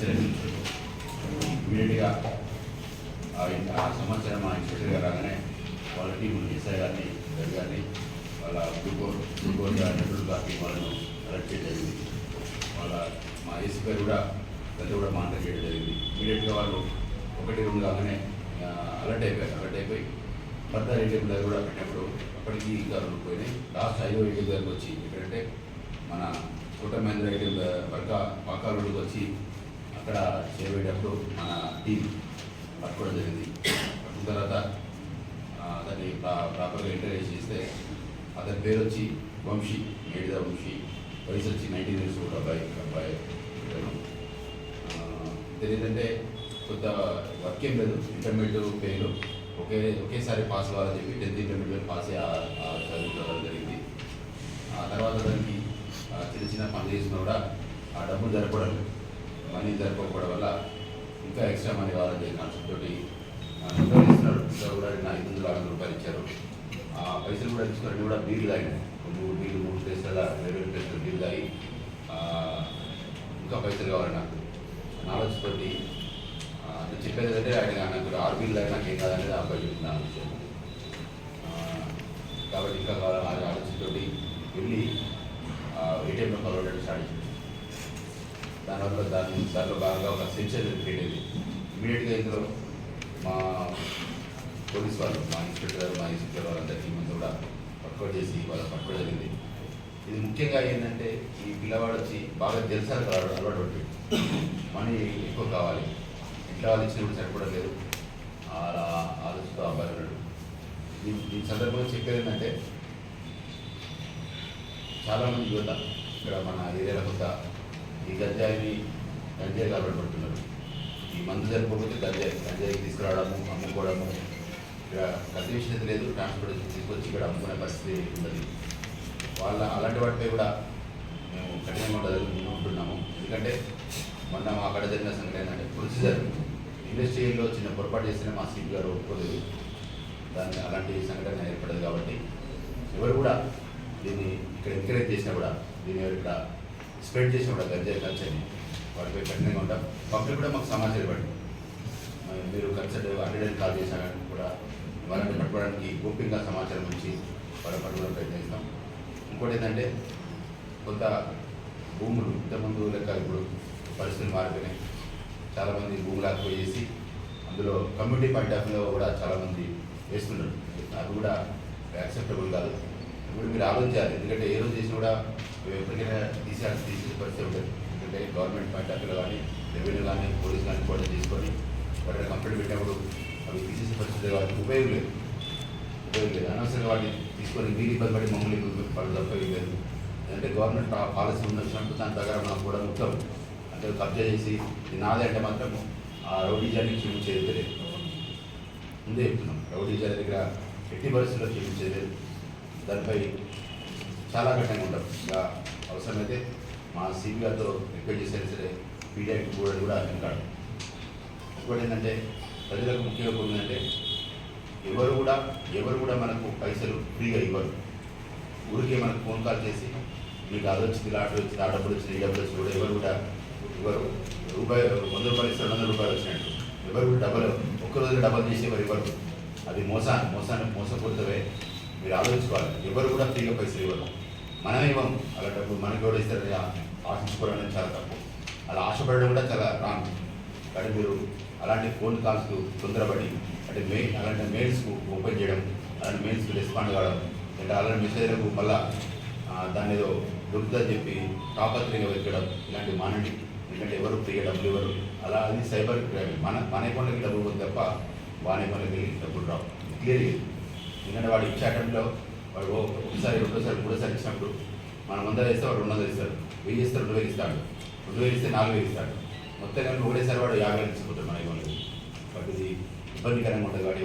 బాగా ఇమీడియట్గా ఆ ఆ సంవత్సరం మా ఇన్స్పెక్టర్ గారు రాగానే వాళ్ళ టీం ఎస్ఐ గారిని గడి గారిని వాళ్ళ గ్లూకో గ్లూకోజ్ నెట్వర్క్ గారి వాళ్ళను అలర్ట్ చేయడం జరిగింది. వాళ్ళ మా ఏసీ గారు కూడా ప్రతి కూడా మానిటర్ చేయడం జరిగింది. ఇమీడియట్గా వాళ్ళు ఒకటి రెండు కాగానే అలర్ట్ అయిపోయారు. అలర్ట్ అయిపోయి ఫర్దర్ ఏటీఎం దగ్గర కూడా పెట్టినప్పుడు అప్పటికి ఇంకా రెండు పోయినాయి. లాస్ట్ ఐదో ఏటీఎం దగ్గరకు వచ్చి ఎక్కడంటే మన కోట మహేంద్ర ఏటీఎం వర్క పాకా రోడ్డుకి వచ్చి అక్కడ చేయబోయేటప్పుడు మన టీం పట్టుకోవడం జరిగింది. పట్టుకున్న తర్వాత దాన్ని ప్రా- ప్రాపర్గా ఇంటర్వ్యూ చేస్తే అతని పేరు వచ్చి వంశీ మేడిద వంశీ. వయసు వచ్చి నైన్టీన్ ఇయర్స్ కూడా అబ్బాయి అబ్బాయి తెలియదంటే కొంత వర్క్ ఏం లేదు ఇంటర్మీడియట్ పేరు ఒకే ఒకేసారి పాస్ కావాలని చెప్పి టెన్త్ ఇంటర్మీడియట్ పాస్ చదువుకోవడం జరిగింది. ఆ తర్వాత దానికి చిన్న చిన్న పనులు చేసినా కూడా ఆ డబ్బులు జరపడం మనీ జరపకపోవడం వల్ల ఇంకా ఎక్స్ట్రా మనీ కావాలని చెప్పి కాన్సెప్ట్ తోటి ఇంకా ఇస్తున్నారు. కూడా నా ఐదు వందల ఆరు వందల రూపాయలు ఇచ్చారు. ఆ పైసలు కూడా ఇచ్చుకోవాలని కూడా బీలు తాగినాయి మూడు నీళ్ళు మూడు ప్లేస్ల రెండు ప్లేసులు ప్లేస్ల తాగి ఇంకా పైసలు కావాలి నాకు. నా ఆలోచనతోటి నేను చెప్పేది అంటే ఆయన నాకు ఆరు బీలు తాగి నాకు ఏం కాదనేది ఆ అబ్బాయి చెప్తున్నాను కాబట్టి ఇంకా కావాలి ఆ ఆలోచనతోటి దానివల్ల దాని దానిలో భాగంగా ఒక సెన్షన్ క్రియేట్ ఇమీడియట్గా ఇందులో మా పోలీస్ వాళ్ళు మా ఇన్స్పెక్టర్ గారు మా ఇన్స్పెక్టర్ వాళ్ళంతా టీం కూడా పట్టుకోవడం చేసి వాళ్ళ పట్టుకోవడం జరిగింది. ఇది ముఖ్యంగా ఏంటంటే ఈ పిల్లవాడు వచ్చి బాగా తెలిసారు అలవాటు అలవాటు పట్టి మనీ ఎక్కువ కావాలి. ఇంట్లో వాళ్ళు ఇచ్చినప్పుడు సరిపడం లేదు. అలా ఆలోచిస్తూ అబ్బాయి ఉన్నాడు దీని దీని సందర్భంగా చెప్పేది ఏంటంటే చాలామంది యువత ఇక్కడ మన ఏరియాలో కొంత ఈ గంజాయిని గంజాయి కాబట్టి పడుతున్నారు ఈ మందు జరపకపోతే గంజాయి గంజాయి తీసుకురావడము అమ్ముకోవడము ఇక్కడ కల్టివేషన్ లేదు ట్రాన్స్పోర్టేషన్ తీసుకొచ్చి ఇక్కడ అమ్ముకునే పరిస్థితి ఉన్నది వాళ్ళ అలాంటి వాటిపై కూడా మేము కఠినంగా ఉంటున్నాము ఎందుకంటే మొన్న మా అక్కడ జరిగిన సంఘటన ఏంటంటే ప్రొసీజర్ ఇండస్ట్రీలో చిన్న పొరపాటు చేసిన మా సీట్ గారు ఒప్పుకోలేదు. దాన్ని అలాంటి సంఘటన ఏర్పడదు కాబట్టి ఎవరు కూడా దీన్ని ఇక్కడ ఎంకరేజ్ చేసినా కూడా దీన్ని ఎవరు ఇక్కడ స్ప్రెడ్ చేసి కూడా గంజాయి కల్చర్ని వాటిపై కఠినంగా ఉంటాం పబ్లిక్ కూడా మాకు సమాచారం ఇవ్వండి. మీరు కల్చర్ అటెండెన్స్ కాల్ చేశారని కూడా వాళ్ళని పట్టుకోవడానికి గోప్యంగా సమాచారం ఇచ్చి వాళ్ళ పట్టుకోవడం ప్రయత్నిస్తాం. ఇంకోటి ఏంటంటే కొంత భూములు ఇంతకుముందు లెక్క ఇప్పుడు పరిస్థితులు మారిపోయినాయి. చాలామంది భూములు ఆకుపోయేసి అందులో కమ్యూనిటీ పాయింట్ ఆఫ్ కూడా చాలామంది వేస్తున్నారు. అది కూడా యాక్సెప్టబుల్ కాదు. ఇప్పుడు మీరు ఆలోచించాలి. ఎందుకంటే ఏ రోజు చేసినా కూడా ఎప్పటికైనా తీసేయాల్సి తీసే పరిస్థితి ఉంటుంది. ఎందుకంటే గవర్నమెంట్ పాయింట్ కానీ రెవెన్యూ కానీ పోలీస్ కానీ కూడా తీసుకొని వాటిని కంప్లైంట్ పెట్టినప్పుడు అవి తీసేసే పరిస్థితి కాబట్టి ఉపయోగం లేదు. ఉపయోగం లేదు. అనవసరంగా వాటిని తీసుకొని మీరు ఇబ్బంది పడి మమ్మల్ని ఇబ్బంది పడడం తప్ప లేదు. ఎందుకంటే గవర్నమెంట్ పాలసీ ఉన్న ఉన్నప్పుడు దాని ప్రకారం నాకు కూడా మొత్తం అంటే కబ్జా చేసి ఇది నాదే అంటే మాత్రం ఆ రౌడీజాన్ని క్షమించేది లేదు. ముందే చెప్తున్నాం. రౌడీజా దగ్గర ఎట్టి పరిస్థితుల్లో క్షమించేది లేదు. దానిపై చాలా కఠినంగా ఉంటాం ఇంకా అవసరమైతే మా సిబి గారితో రిక్వెస్ట్ చేసేది సరే పీడియాకి కూడా కూడా వెనకాడు ఇంకోటి ఏంటంటే ప్రజలకు ముఖ్యంగా పొందిందంటే ఎవరు కూడా ఎవరు కూడా మనకు పైసలు ఫ్రీగా ఇవ్వరు. ఊరికే మనకు ఫోన్ కాల్ చేసి మీకు అది వచ్చింది లాటరీ వచ్చింది ఆ డబ్బులు వచ్చింది ఈ డబ్బులు వచ్చింది కూడా ఎవరు కూడా ఇవ్వరు. రూపాయి వంద రూపాయలు ఇస్తారు వంద రూపాయలు వచ్చినట్టు. ఎవరు కూడా డబ్బులు ఒక్క రోజు డబ్బులు చేసి ఎవరు. ఇవ్వరు అది మోసా మోసాన్ని మోసపోతే మీరు ఆలోచించుకోవాలి. ఎవరు కూడా ఫ్రీగా పైసలు ఇవ్వరు. మనమే ఇవ్వం అలా డబ్బు మనకి ఎవరు ఇస్తారు ఆశించుకోవడం అనేది చాలా తప్పు. అలా ఆశపడడం కూడా చాలా రాంగ్ కానీ మీరు అలాంటి ఫోన్ కాల్స్కు తొందరపడి అంటే మెయిల్ అలాంటి మెయిల్స్కు ఓపెన్ చేయడం అలాంటి మెయిల్స్కు రెస్పాండ్ కావడం అంటే అలాంటి మెసేజ్లకు మళ్ళా దాని ఏదో దొరుకుతుందని చెప్పి తాపత్రయంగా వెతకడం ఇలాంటి మానండి ఎందుకంటే ఎవరు ఫ్రీగా డబ్బులు ఇవ్వరు. అలా అది సైబర్ క్రైమ్. మన మన అకౌంట్లకి డబ్బులు తప్ప వాని అకౌంట్లకి డబ్బులు రావు. క్లియర్ ఎందుకంటే వాడు ఇచ్చే అటెంప్ట్లో వాడు ఒకసారి రెండోసారి మూడోసారి ఇచ్చినప్పుడు మనం వందలు వేస్తే వాడు రెండు వందలు ఇస్తాడు. వెయ్యి ఇస్తే రెండు వేలు ఇస్తాడు. రెండు వేలు ఇస్తే నాలుగు వేలు ఇస్తాడు. మొత్తం కలిపి ఒకటేసారి వాడు యాభై వేలు తీసుకుంటాడు మన అకౌంట్కి కాబట్టి ఇది ఇబ్బందికరంగా ఉంటుంది కాబట్టి